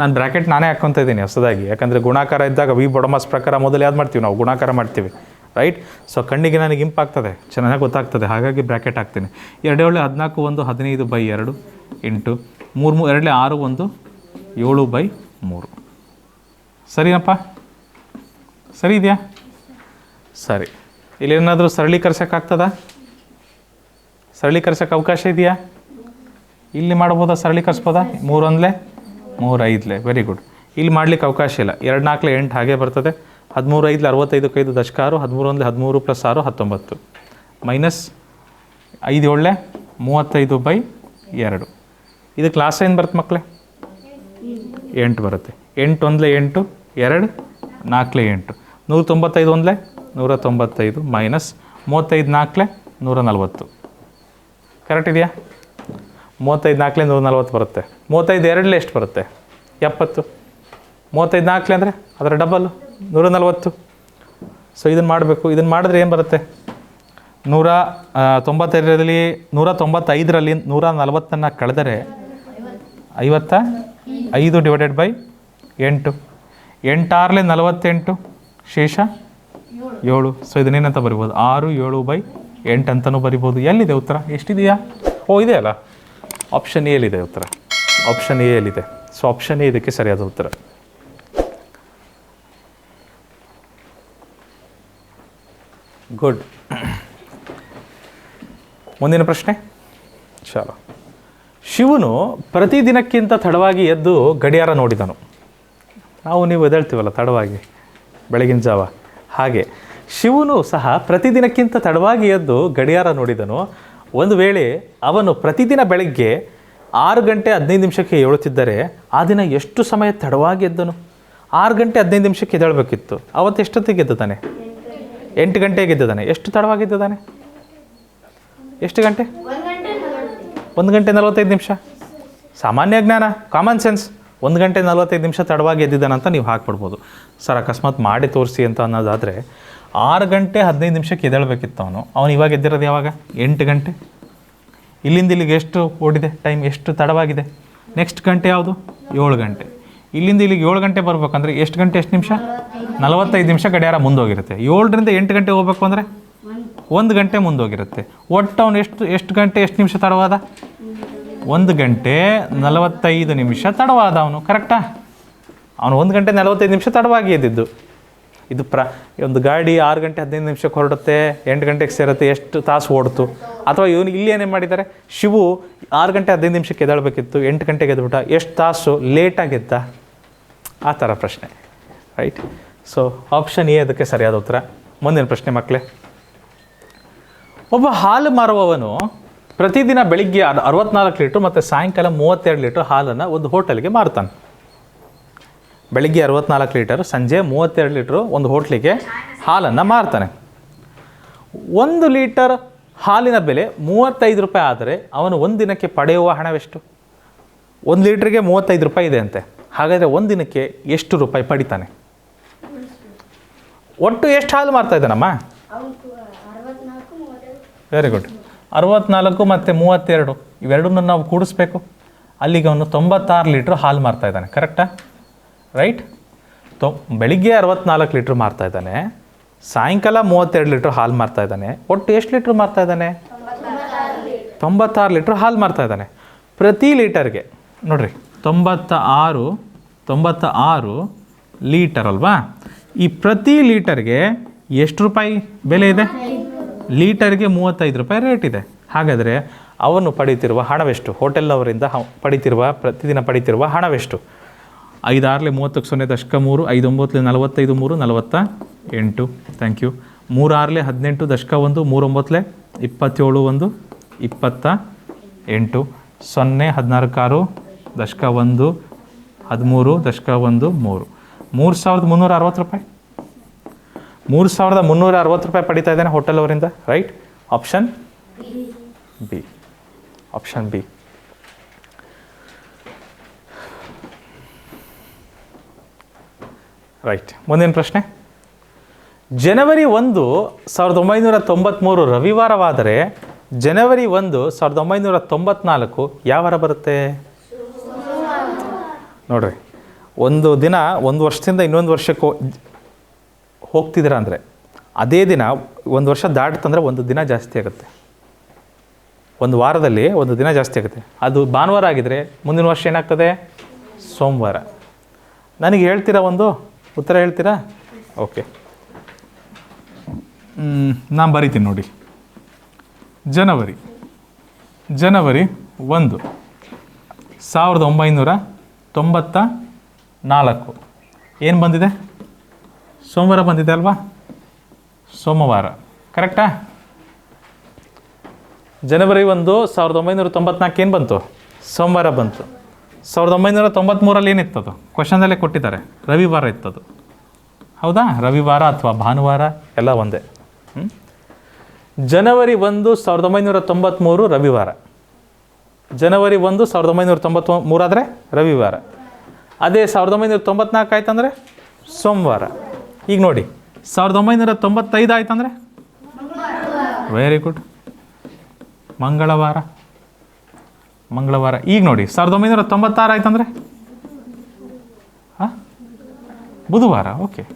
ನಾನು ಬ್ರ್ಯಾಕೆಟ್ ನಾನೇ ಹಾಕ್ಕೊತ ಇದ್ದೀನಿ ಹೊಸದಾಗಿ. ಯಾಕಂದರೆ ಗುಣಾಕಾರ ಇದ್ದಾಗ ವಿ ಬೊಡಮಸ್ ಪ್ರಕಾರ ಮೊದಲು ಯಾವ್ದು ಮಾಡ್ತೀವಿ ನಾವು? ಗುಣಾಕಾರ ಮಾಡ್ತೀವಿ. ರೈಟ್ ಸೊ ಕಣ್ಣಿಗೆ ನನಗೆ ಇಂಪಾಗ್ತದೆ ಚೆನ್ನಾಗಿ ಗೊತ್ತಾಗ್ತದೆ. ಹಾಗಾಗಿ ಬ್ರ್ಯಾಕೆಟ್ ಹಾಕ್ತೀನಿ. ಏಳು ಹದಿನಾಲ್ಕು ಒಂದು ಹದಿನೈದು ಬೈ ಎರಡು ಇಂಟು ಮೂರು ಮೂ ಎರಡಲೇ ಆರು ಒಂದು ಏಳು ಬೈ ಮೂರು. ಸರಿನಪ್ಪ? ಸರಿ ಇದೆಯಾ? ಸರಿ. ಇಲ್ಲಿ ಏನಾದರೂ ಸರಳೀಕರಿಸೋಕ್ಕೆ ಸರಳೀಕರಿಸೋಕೆ ಅವಕಾಶ ಇದೆಯಾ? ಇಲ್ಲಿ ಮಾಡ್ಬೋದಾ ಸರಳೀಕರಿಸ್ಬೋದಾ? ಮೂರು ಅಂದಲೆ? ಮೂರು ಐದಲೆ. ವೆರಿ ಗುಡ್ ಇಲ್ಲಿ ಮಾಡ್ಲಿಕ್ಕೆ ಅವಕಾಶ ಇಲ್ಲ. ಎರಡು ನಾಲ್ಕಲೆ ಎಂಟು ಹಾಗೆ ಬರ್ತದೆ. ಹದಿಮೂರು ಐದಲೆ ಅರವತ್ತೈದಕ್ಕೆ ಐದು ದಶಕ ಆರು ಹದಿಮೂರು ಒಂದ್ಲೆ ಹದಿಮೂರು ಪ್ಲಸ್ ಆರು ಹತ್ತೊಂಬತ್ತು. ಮೈನಸ್ ಐದು ಏಳಲೆ ಮೂವತ್ತೈದು ಬೈ ಎರಡು. ಇದು ಕ್ಲಾಸ್ ಏನು ಬರ್ತ ಮಕ್ಕಳೇ? ಎಂಟು ಬರುತ್ತೆ. ಎಂಟು ಒಂದ್ಲೆ ಎಂಟು, ಎರಡು ನಾಲ್ಕಲೆ ಎಂಟು. ನೂರ ತೊಂಬತ್ತೈದು ಒಂದ್ಲೆ, ನೂರ ತೊಂಬತ್ತೈದು ಮೈನಸ್ ಮೂವತ್ತೈದು ನಾಲ್ಕಲೆ ನೂರ ನಲವತ್ತು. ಕರೆಕ್ಟ್ ಇದೆಯಾ? ಮೂವತ್ತೈದು ನಾಲ್ಕಲೆ ನೂರ ನಲವತ್ತು ಬರುತ್ತೆ. ಮೂವತ್ತೈದು ಎರಡಲೇ ಎಷ್ಟು ಬರುತ್ತೆ? ಎಪ್ಪತ್ತು. ಮೂವತ್ತೈದು ನಾಲ್ಕಲೆ ಅಂದರೆ ಅದರ ಡಬಲ್ ನೂರ ನಲವತ್ತು. ಸೊ ಇದನ್ನು ಮಾಡಬೇಕು. ಇದನ್ನು ಮಾಡಿದ್ರೆ ಏನು ಬರುತ್ತೆ? ನೂರ ತೊಂಬತ್ತೈದರಲ್ಲಿ ನೂರ ತೊಂಬತ್ತೈದರಲ್ಲಿ ನೂರ ನಲವತ್ತನ್ನು ಕಳೆದರೆ ಐವತ್ತ? ಐದು ಡಿವೈಡೆಡ್ ಬೈ ಎಂಟು. ಎಂಟಾರಲೆ ನಲವತ್ತೆಂಟು, ಶೇಷ ಏಳು. ಸೊ ಇದನ್ನೇನಂತ ಬರಿಬೋದು. ಆರು, ಏಳು ಬೈ ಎಂಟು ಅಂತಲೂ ಬರಿಬೋದು. ಎಲ್ಲಿದೆ ಉತ್ತರ? ಎಷ್ಟಿದೆಯಾ? ಓ, ಇದೆ ಅಲ್ಲ. ಆಪ್ಷನ್ ಎಲ್ಲಿದೆ ಉತ್ತರ. ಆಪ್ಷನ್ ಎ ಎಲ್ಲಿದೆ ಸೊ ಆಪ್ಷನ್ ಎ ಇದಕ್ಕೆ ಸರಿಯಾದ ಉತ್ತರ. ಗುಡ್ ಮುಂದಿನ ಪ್ರಶ್ನೆ? ಚಲೋ ಶಿವನು ಪ್ರತಿದಿನಕ್ಕಿಂತ ತಡವಾಗಿ ಎದ್ದು ಗಡಿಯಾರ ನೋಡಿದನು. ನಾವು ನೀವು ಎದೇಳ್ತೀವಲ್ಲ ತಡವಾಗಿ, ಬೆಳಗಿನ ಜಾವ. ಹಾಗೆ ಶಿವನು ಸಹ ಪ್ರತಿದಿನಕ್ಕಿಂತ ತಡವಾಗಿ ಎದ್ದು ಗಡಿಯಾರ ನೋಡಿದನು. ಒಂದು ವೇಳೆ ಅವನು ಪ್ರತಿದಿನ ಬೆಳಗ್ಗೆ ಆರು ಗಂಟೆ ಹದಿನೈದು ನಿಮಿಷಕ್ಕೆ ಏಳುತ್ತಿದ್ದರೆ ಆ ದಿನ ಎಷ್ಟು ಸಮಯ ತಡವಾಗಿ ಎದ್ದನು? ಆರು ಗಂಟೆ ಹದಿನೈದು ನಿಮಿಷಕ್ಕೆ ಎದ್ದೇಳಬೇಕಿತ್ತು. ಅವತ್ತು ಎಷ್ಟೊತ್ತಿಗೆ ಎದ್ದಾನೆ ಎಂಟು ಗಂಟೆಗೆ ಎದ್ದಿದ್ದಾನೆ. ಎಷ್ಟು ತಡವಾಗಿ ಎದ್ದಿದ್ದಾನೆ? ಎಷ್ಟು ಗಂಟೆ? ಒಂದು ಗಂಟೆ ನಲವತ್ತೈದು ನಿಮಿಷ. ಸಾಮಾನ್ಯ ಜ್ಞಾನ ಕಾಮನ್ ಸೆನ್ಸ್ ಒಂದು ಗಂಟೆ ನಲವತ್ತೈದು ನಿಮಿಷ ತಡವಾಗಿ ಎದ್ದಿದ್ದಾನಂತ ನೀವು ಹಾಕ್ಬಿಡ್ಬೋದು. ಸರ್, ಅಕಸ್ಮಾತ್ ಮಾಡಿ ತೋರಿಸಿ ಅಂತ ಅನ್ನೋದಾದರೆ, ಆರು ಗಂಟೆ ಹದಿನೈದು ನಿಮಿಷಕ್ಕೆ ಎದ್ದೇಳಬೇಕಿತ್ತು ಅವನು. ಅವನು ಇವಾಗ ಎದ್ದಿರೋದು ಯಾವಾಗ? ಎಂಟು ಗಂಟೆ. ಇಲ್ಲಿಂದ ಇಲ್ಲಿಗೆ ಎಷ್ಟು ಓಡಿದೆ? ಟೈಮ್ ಎಷ್ಟು ತಡವಾಗಿದೆ? ನೆಕ್ಸ್ಟ್ ಗಂಟೆ ಯಾವುದು? ಏಳು ಗಂಟೆ. ಇಲ್ಲಿಂದ ಇಲ್ಲಿಗೆ ಏಳು ಗಂಟೆ ಬರಬೇಕಂದ್ರೆ ಎಷ್ಟು ಗಂಟೆ, ಎಷ್ಟು ನಿಮಿಷ? ನಲವತ್ತೈದು ನಿಮಿಷ ಗಡಿಯಾರ ಮುಂದೋಗಿರುತ್ತೆ. ಏಳರಿಂದ ಎಂಟು ಗಂಟೆ ಹೋಗ್ಬೇಕು ಅಂದರೆ? ಒಂದು ಗಂಟೆ ಮುಂದೋಗಿರುತ್ತೆ. ಒಟ್ಟು ಅವನು ಎಷ್ಟು ಎಷ್ಟು ಗಂಟೆ, ಎಷ್ಟು ನಿಮಿಷ ತಡವಾದ? ಒಂದು ಗಂಟೆ ನಲವತ್ತೈದು ನಿಮಿಷ ತಡವಾದ ಅವನು ಕರೆಕ್ಟಾ ಅವನು ಒಂದು ಗಂಟೆ ನಲವತ್ತೈದು ನಿಮಿಷ ತಡವಾಗಿ ಎದ್ದಿದ್ದು. ಇದು ಪ್ರ ಒಂದು ಗಾಡಿ ಆರು ಗಂಟೆ ಹದಿನೈದು ನಿಮಿಷಕ್ಕೆ ಹೊರಡುತ್ತೆ, ಎಂಟು ಗಂಟೆಗೆ ಸೇರುತ್ತೆ, ಎಷ್ಟು ತಾಸು ಓಡ್ತು? ಅಥವಾ ಇವನು ಇಲ್ಲಿ ಏನೇ ಮಾಡಿದ್ದಾರೆ? ಶಿವು ಆರು ಗಂಟೆ ಹದಿನೈದು ನಿಮಿಷಕ್ಕೆ ಎದ್ದಾಳ್ಬೇಕಿತ್ತು, ಎಂಟು ಗಂಟೆಗೆ ಎದ್ಬಿಟ್ಟ, ಎಷ್ಟು ತಾಸು ಲೇಟಾಗಿ ಎದ್ದ? ಆ ಥರ ಪ್ರಶ್ನೆ ರೈಟ್ ಸೊ ಆಪ್ಷನ್ ಎ ಅದಕ್ಕೆ ಸರಿಯಾದ ಉತ್ತರ. ಮುಂದಿನ ಪ್ರಶ್ನೆ ಮಕ್ಕಳೇ. ಒಬ್ಬ ಹಾಲು ಮಾರುವವನು ಪ್ರತಿದಿನ ಬೆಳಿಗ್ಗೆ ಅದು ಅರವತ್ನಾಲ್ಕು ಲೀಟ್ರ್ ಮತ್ತು ಸಾಯಂಕಾಲ ಮೂವತ್ತೆರಡು ಲೀಟ್ರ್ ಹಾಲನ್ನು ಒಂದು ಹೋಟೆಲ್ಗೆ ಮಾರ್ತಾನೆ. ಬೆಳಿಗ್ಗೆ ಅರವತ್ನಾಲ್ಕು ಲೀಟರ್ ಸಂಜೆ ಮೂವತ್ತೆರಡು ಲೀಟ್ರು ಒಂದು ಹೋಟ್ಲಿಗೆ ಹಾಲನ್ನು ಮಾರ್ತಾನೆ. ಒಂದು ಲೀಟರ್ ಹಾಲಿನ ಬೆಲೆ ಮೂವತ್ತೈದು ರೂಪಾಯಿ ಆದರೆ ಅವನು ಒಂದು ದಿನಕ್ಕೆ ಪಡೆಯುವ ಹಣವೆಷ್ಟು? ಒಂದು ಲೀಟ್ರಿಗೆ ಮೂವತ್ತೈದು ರೂಪಾಯಿ ಇದೆ ಅಂತೆ. ಹಾಗಾದರೆ ಒಂದು ದಿನಕ್ಕೆ ಎಷ್ಟು ರೂಪಾಯಿ ಪಡಿತಾನೆ? ಒಟ್ಟು ಎಷ್ಟು ಹಾಲು ಮಾರ್ತಾ ಇದ್ದಾನಮ್ಮ? ವೆರಿ ಗುಡ್ ಅರವತ್ನಾಲ್ಕು ಮತ್ತು ಮೂವತ್ತೆರಡು, ಇವೆರಡನ್ನು ನಾವು ಕೂಡಿಸ್ಬೇಕು. ಅಲ್ಲಿಗೆ ಅವನು ತೊಂಬತ್ತಾರು ಲೀಟ್ರ್ ಹಾಲು ಮಾರ್ತಾ ಇದ್ದಾನೆ ಕರೆಕ್ಟಾ ರೈಟ್ ತೊ, ಬೆಳಿಗ್ಗೆ ಅರವತ್ನಾಲ್ಕು ಲೀಟ್ರ್ ಮಾರ್ತಾ ಇದ್ದಾನೆ, ಸಾಯಂಕಾಲ ಮೂವತ್ತೆರಡು ಲೀಟ್ರ್ ಹಾಲು ಮಾರ್ತಾ ಇದ್ದಾನೆ, ಒಟ್ಟು ಎಷ್ಟು ಲೀಟ್ರ್ ಮಾರ್ತಾ ಇದ್ದಾನೆ? ತೊಂಬತ್ತಾರು ಲೀಟ್ರ್ ಹಾಲು ಮಾರ್ತಾ ಇದ್ದಾನೆ. ಪ್ರತಿ ಲೀಟರ್ಗೆ, ನೋಡ್ರಿ ತೊಂಬತ್ತ ಆರು ತೊಂಬತ್ತ ಆರು ಲೀಟರ್ ಅಲ್ವಾ? ಈ ಪ್ರತಿ ಲೀಟರ್ಗೆ ಎಷ್ಟು ರೂಪಾಯಿ ಬೆಲೆ ಇದೆ? ಲೀಟರ್ಗೆ ಮೂವತ್ತೈದು ರೂಪಾಯಿ ರೇಟ್ ಇದೆ. ಹಾಗಾದರೆ ಅವನು ಪಡೀತಿರುವ ಹಣವೆಷ್ಟು? ಹೋಟೆಲ್ನವರಿಂದ ಪಡೀತಿರುವ ಪ್ರತಿದಿನ ಪಡೀತಿರುವ ಹಣವೆಷ್ಟು? ಐದಾರಲೆ ಮೂವತ್ತಕ್ಕೆ ಸೊನ್ನೆ ದಶಕ ಮೂರು ಐದು ಒಂಬತ್ತಲೆ ನಲವತ್ತೈದು ಮೂರು, ನಲವತ್ತ ಎಂಟು. Thank you. ಮೂರಾರಲೆ ಹದಿನೆಂಟು ದಶಕ ಒಂದು, ಮೂರೊಂಬತ್ತಲೆ ಇಪ್ಪತ್ತೇಳು ಒಂದು, ಇಪ್ಪತ್ತ ಎಂಟು. ಸೊನ್ನೆ ಹದಿನಾಲ್ಕಾರು ದಶಕ ಒಂದು, ಹದಿಮೂರು ದಶಕ ಒಂದು, ಮೂರು. ಮೂರು ಸಾವಿರದ ಮುನ್ನೂರ ಅರವತ್ತು ರೂಪಾಯಿ. ಮೂರು ಸಾವಿರದ ಮುನ್ನೂರ ಅರವತ್ತು ರೂಪಾಯಿ ಪಡಿತಾ ಇದ್ದಾನೆ ಹೋಟೆಲ್ ಅವರಿಂದ right option B option B right ಮುಂದಿನ ಪ್ರಶ್ನೆ. ಜನವರಿ ಒಂದು ಸಾವಿರದ ಒಂಬೈನೂರ ತೊಂಬತ್ತ್ಮೂರು ರವಿವಾರವಾದರೆ ಜನವರಿ ಒಂದು ಸಾವಿರದ ಒಂಬೈನೂರ ತೊಂಬತ್ನಾಲ್ಕು ಯಾವ ವಾರ ಬರುತ್ತೆ? ನೋಡ್ರಿ. ಒಂದು ದಿನ ಒಂದು ವರ್ಷದಿಂದ ಇನ್ನೊಂದು ವರ್ಷಕ್ಕೆ ಹೋಗ್ತಿದ್ದೀರ ಅಂದರೆ ಅದೇ ದಿನ ಒಂದು ವರ್ಷ ದಾಟ್ತಂದ್ರೆ ಒಂದು ದಿನ ಜಾಸ್ತಿ ಆಗುತ್ತೆ. ಒಂದು ವಾರದಲ್ಲಿ ಒಂದು ದಿನ ಜಾಸ್ತಿ ಆಗುತ್ತೆ. ಅದು ಭಾನುವಾರ ಆಗಿದ್ರೆ ಮುಂದಿನ ವರ್ಷ ಏನಾಗ್ತದೆ? ಸೋಮವಾರ. ನನಗೆ ಹೇಳ್ತೀರಾ ಒಂದು? ಉತ್ತರ ಹೇಳ್ತೀರಾ? ಓಕೆ. ನಾನು ಬರಿತೀನಿ ನೋಡಿ. ಜನವರಿ. ಜನವರಿ ಒಂದು. ಸಾವಿರದ ಒಂಬೈನೂರ ತೊಂಬತ್ತ ನಾಲ್ಕು. ಏನು ಬಂದಿದೆ? ಸೋಮವಾರ ಬಂದಿದೆ ಅಲ್ವಾ? ಸೋಮವಾರ ಕರೆಕ್ಟಾ ಜನವರಿ ಒಂದು ಸಾವಿರದ ಒಂಬೈನೂರ ತೊಂಬತ್ನಾಲ್ಕು ಏನು ಬಂತು? ಸೋಮವಾರ ಬಂತು. ಸಾವಿರದ ಒಂಬೈನೂರ ತೊಂಬತ್ತ್ಮೂರಲ್ಲಿ ಏನಿತ್ತದು ಕ್ವಶನಲ್ಲೇ ಕೊಟ್ಟಿದ್ದಾರೆ. ರವಿವಾರ ಇತ್ತದು ಹೌದಾ? ರವಿವಾರ ಅಥವಾ ಭಾನುವಾರ, ಎಲ್ಲ ಒಂದೇ? ಜನವರಿ ಒಂದು ಸಾವಿರದ ಒಂಬೈನೂರ ತೊಂಬತ್ತ್ಮೂರು ರವಿವಾರ. ಜನವರಿ ಒಂದು ಸಾವಿರದ ಒಂಬೈನೂರ ತೊಂಬತ್ತ್ ಮೂರಾದರೆ ರವಿವಾರ. ಅದೇ ಸಾವಿರದ ಒಂಬೈನೂರ ತೊಂಬತ್ನಾಲ್ಕು ಆಯ್ತಂದರೆ ಸೋಮವಾರ. ಈಗ ನೋಡಿ, ಸಾವಿರದ ಒಂಬೈನೂರ ತೊಂಬತ್ತೈದು ಆಯ್ತಂದರೆ? ವೆರಿ ಗುಡ್ ಮಂಗಳವಾರ. ಮಂಗಳವಾರ. ಈಗ ನೋಡಿ, ಸಾವಿರದ ಒಂಬೈನೂರ ತೊಂಬತ್ತಾರು ಆಯ್ತಂದರೆ? ಹಾಂ? ಬುಧವಾರ, ಓಕೆ.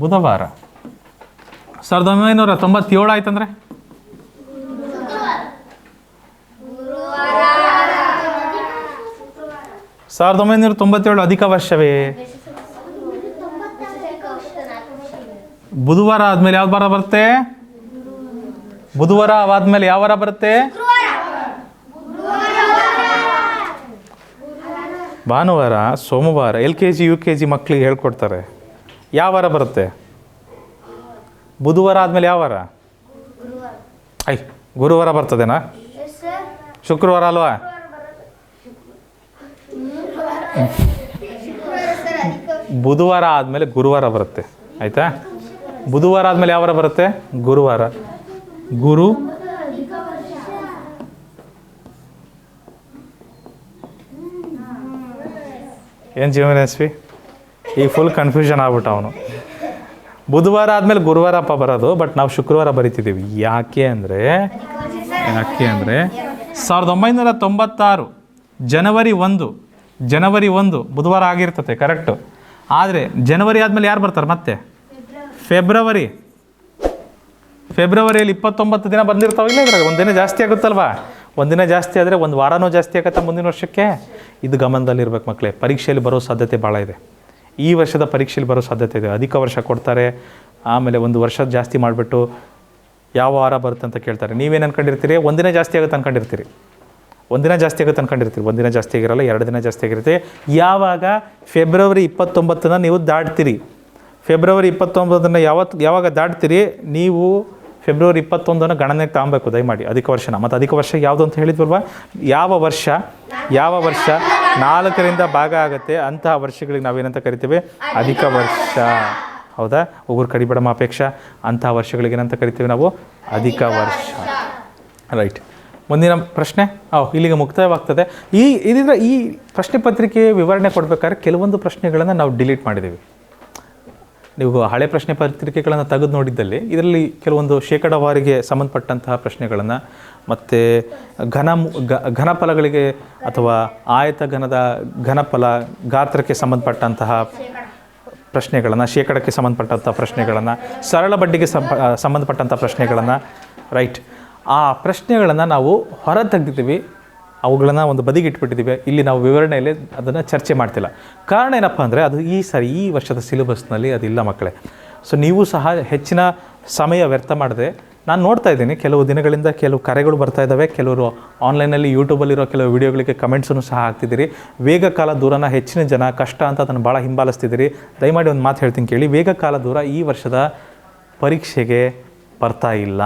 ಬುಧವಾರ. ಸಾವಿರದ ಒಂಬೈನೂರ ತೊಂಬತ್ತೇಳು ಆಯ್ತಂದರೆ? ಸಾವಿರದ ಒಂಬೈನೂರ ತೊಂಬತ್ತೇಳು ಅಧಿಕ ವರ್ಷವೇ? ಬುಧವಾರ ಆದಮೇಲೆ ಯಾವ ವಾರ ಬರುತ್ತೆ? ಬುಧವಾರ ಆದ್ಮೇಲೆ ಯಾವ ವಾರ ಬರುತ್ತೆ? ಭಾನುವಾರ ಸೋಮವಾರ L K G U K G ಮಕ್ಕಳಿಗೆ ಹೇಳ್ಕೊಡ್ತಾರೆ. ಯಾವ ವಾರ ಬರುತ್ತೆ? ಬುಧವಾರ ಆದಮೇಲೆ ಯಾವ ವಾರ? ಐ ಗುರುವಾರ ಬರ್ತದೇನಾ? ಶುಕ್ರವಾರ ಅಲ್ವಾ? ಬುಧವಾರ ಆದಮೇಲೆ ಗುರುವಾರ ಬರುತ್ತೆ. ಆಯಿತಾ? ಬುಧವಾರ ಆದಮೇಲೆ ಯಾವಾರ ಬರುತ್ತೆ? ಗುರುವಾರ. ಗುರು? ಏನು ಜೀವನ ಎಸ್ವಿ ಈಗ ಫುಲ್ ಕನ್ಫ್ಯೂಷನ್ ಆಗ್ಬಿಟ್ಟ ಅವನು. ಬುಧವಾರ ಆದಮೇಲೆ ಗುರುವಾರಪ್ಪ ಬರೋದು ಬಟ್ ನಾವು ಶುಕ್ರವಾರ ಬರಿತಿದ್ದೀವಿ. ಯಾಕೆ ಅಂದರೆ ಯಾಕೆ ಅಂದರೆ ಸಾವಿರದ ಒಂಬೈನೂರ ತೊಂಬತ್ತಾರು, ಜನವರಿ ಒಂದು ಜನವರಿ ಒಂದು ಬುಧವಾರ ಆಗಿರ್ತತೆ ಕರೆಕ್ಟು ಆದರೆ, ಜನವರಿ ಆದಮೇಲೆ ಯಾರು ಬರ್ತಾರೆ ಮತ್ತೆ? ಫೆಬ್ರವರಿ. ಫೆಬ್ರವರಿಯಲ್ಲಿ ಇಪ್ಪತ್ತೊಂಬತ್ತು ದಿನ ಬಂದಿರ್ತಾವಿಲ್ಲ ಇದ್ರಾಗ? ಒಂದಿನ ಜಾಸ್ತಿ ಆಗುತ್ತಲ್ವಾ? ಒಂದಿನ ಜಾಸ್ತಿ ಆದರೆ ಒಂದು ವಾರನೂ ಜಾಸ್ತಿ ಆಗುತ್ತೆ ಮುಂದಿನ ವರ್ಷಕ್ಕೆ? ಇದು ಗಮನದಲ್ಲಿರ್ಬೇಕು ಮಕ್ಕಳೇ ಪರೀಕ್ಷೆಯಲ್ಲಿ ಬರೋ ಸಾಧ್ಯತೆ ಭಾಳ ಇದೆ. ಈ ವರ್ಷದ ಪರೀಕ್ಷೆಯಲ್ಲಿ ಬರೋ ಸಾಧ್ಯತೆ ಇದೆ. ಅಧಿಕ ವರ್ಷ ಕೊಡ್ತಾರೆ, ಆಮೇಲೆ ಒಂದು ವರ್ಷ ಜಾಸ್ತಿ ಮಾಡಿಬಿಟ್ಟು ಯಾವ ವಾರ ಬರುತ್ತೆ ಅಂತ ಕೇಳ್ತಾರೆ. ನೀವೇನು ಅನ್ಕೊಂಡಿರ್ತೀರಿ? ಒಂದಿನ ಜಾಸ್ತಿ ಆಗುತ್ತೆ ಅನ್ಕೊಂಡಿರ್ತೀರಿ. ಒಂದಿನ ಜಾಸ್ತಿ ಆಗುತ್ತೆ ಅನ್ಕೊಂಡಿರ್ತೀರಿ. ಒಂದಿನ ಜಾಸ್ತಿ ಆಗಿರಲ್ಲ, ಎರಡು ದಿನ ಜಾಸ್ತಿ ಆಗಿರುತ್ತೆ. ಯಾವಾಗ? ಫೆಬ್ರವರಿ ಇಪ್ಪತ್ತೊಂಬತ್ತನ್ನ ನೀವು ದಾಟ್ತೀರಿ. ಫೆಬ್ರವರಿ ಇಪ್ಪತ್ತೊಂಬತ್ತನ್ನು ಯಾವತ್ತು ಯಾವಾಗ ದಾಟ್ತೀರಿ, ನೀವು ಫೆಬ್ರವರಿ ಇಪ್ಪತ್ತೊಂದನ್ನು ಗಣನೆಗೆ ತಗೊಬೇಕು ದಯಮಾಡಿ. ಅಧಿಕ ವರ್ಷನ. ಮತ್ತು ಅಧಿಕ ವರ್ಷ ಯಾವುದು ಅಂತ ಹೇಳಿದ್ವಲ್ವಾ? ಯಾವ ವರ್ಷ? ಯಾವ ವರ್ಷ? ನಾಲ್ಕರಿಂದ ಭಾಗ ಆಗುತ್ತೆ. ಅಂತಹ ವರ್ಷಗಳಿಗೆ ನಾವೇನಂತ ಕರಿತೀವಿ? ಅಧಿಕ ವರ್ಷ. ಹೌದಾ? ಉಗುರು ಕಡಿಬೇಡ ಅಪೇಕ್ಷ. ಅಂತಹ ವರ್ಷಗಳಿಗೆ ಏನಂತ ಕರಿತೀವಿ ನಾವು? ಅಧಿಕ ವರ್ಷ. ರೈಟ್. ಮುಂದಿನ ಪ್ರಶ್ನೆ. ಓ, ಇಲ್ಲಿಗೆ ಮುಕ್ತಾಯವಾಗ್ತದೆ. ಈ, ಇದಿದ್ರೆ ಈ ಪ್ರಶ್ನೆ ಪತ್ರಿಕೆ ವಿವರಣೆ ಕೊಡಬೇಕಾದ್ರೆ ಕೆಲವೊಂದು ಪ್ರಶ್ನೆಗಳನ್ನು ನಾವು ಡಿಲೀಟ್ ಮಾಡಿದ್ದೀವಿ. ನೀವು ಹಳೆ ಪ್ರಶ್ನೆ ಪತ್ರಿಕೆಗಳನ್ನು ತೆಗೆದು ನೋಡಿದ್ದಲ್ಲಿ, ಇದರಲ್ಲಿ ಕೆಲವೊಂದು ಶೇಕಡವಾರಿಗೆ ಸಂಬಂಧಪಟ್ಟಂತಹ ಪ್ರಶ್ನೆಗಳನ್ನು ಮತ್ತು ಘನ ಘನಫಲಗಳಿಗೆ ಅಥವಾ ಆಯತ ಘನದ ಘನಫಲ ಗಾತ್ರಕ್ಕೆ ಸಂಬಂಧಪಟ್ಟಂತಹ ಪ್ರಶ್ನೆಗಳನ್ನು, ಶೇಕಡಕ್ಕೆ ಸಂಬಂಧಪಟ್ಟಂಥ ಪ್ರಶ್ನೆಗಳನ್ನು, ಸರಳ ಬಡ್ಡಿಗೆ ಸಂಬಂಧಪಟ್ಟಂಥ ಪ್ರಶ್ನೆಗಳನ್ನು, ರೈಟ್. ಆ ಪ್ರಶ್ನೆಗಳನ್ನು ನಾವು ಹೊರ ತೆಗ್ದಿದ್ದೀವಿ ಅವುಗಳನ್ನು ಒಂದು ಬದಿಗೆ ಇಟ್ಬಿಟ್ಟಿದ್ದೀವಿ ಇಲ್ಲಿ ನಾವು ವಿವರಣೆಯಲ್ಲಿ ಅದನ್ನು ಚರ್ಚೆ ಮಾಡ್ತಿಲ್ಲ. ಕಾರಣ ಏನಪ್ಪ ಅಂದರೆ ಅದು ಈ ಸಾರಿ ಈ ವರ್ಷದ ಸಿಲೆಬಸ್ನಲ್ಲಿ ಅದಿಲ್ಲ ಮಕ್ಕಳೇ. ಸೊ ನೀವು ಸಹ ಹೆಚ್ಚಿನ ಸಮಯ ವ್ಯರ್ಥ ಮಾಡದೆ, ನಾನು ನೋಡ್ತಾ ಇದ್ದೀನಿ, ಕೆಲವು ದಿನಗಳಿಂದ ಕೆಲವು ಕರೆಗಳು ಬರ್ತಾ ಇದ್ದಾವೆ, ಕೆಲವರು ಆನ್ಲೈನಲ್ಲಿ ಯೂಟ್ಯೂಬಲ್ಲಿರೋ ಕೆಲವು ವಿಡಿಯೋಗಳಿಗೆ ಕಮೆಂಟ್ಸನ್ನು ಸಹ ಹಾಕ್ತಿದ್ದೀರಿ. ವೇಗ ಕಾಲ ದೂರನ ಹೆಚ್ಚಿನ ಜನ ಕಷ್ಟ ಅಂತ ಅದನ್ನು ಭಾಳ ಹಿಂಬಾಲಿಸ್ತಿದ್ದೀರಿ. ದಯಮಾಡಿ ಒಂದು ಮಾತು ಹೇಳ್ತೀನಿ ಕೇಳಿ, ವೇಗ ಕಾಲ ದೂರ ಈ ವರ್ಷದ ಪರೀಕ್ಷೆಗೆ ಬರ್ತಾ ಇಲ್ಲ.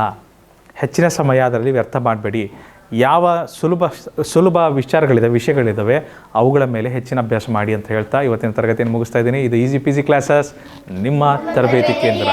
ಹೆಚ್ಚಿನ ಸಮಯ ಅದರಲ್ಲಿ ವ್ಯರ್ಥ ಮಾಡಬೇಡಿ. ಯಾವ ಸುಲಭ ಸುಲಭ ವಿಚಾರಗಳಿದೆ ವಿಷಯಗಳಿದ್ದಾವೆ ಅವುಗಳ ಮೇಲೆ ಹೆಚ್ಚಿನ ಅಭ್ಯಾಸ ಮಾಡಿ ಅಂತ ಹೇಳ್ತಾ ಇವತ್ತಿನ ತರಗತಿಯನ್ನು ಮುಗಿಸ್ತಾ ಇದ್ದೀನಿ. ಇದು ಈಸಿ ಪಿ ಜಿ ಕ್ಲಾಸಸ್ ನಿಮ್ಮ ತರಬೇತಿ ಕೇಂದ್ರ.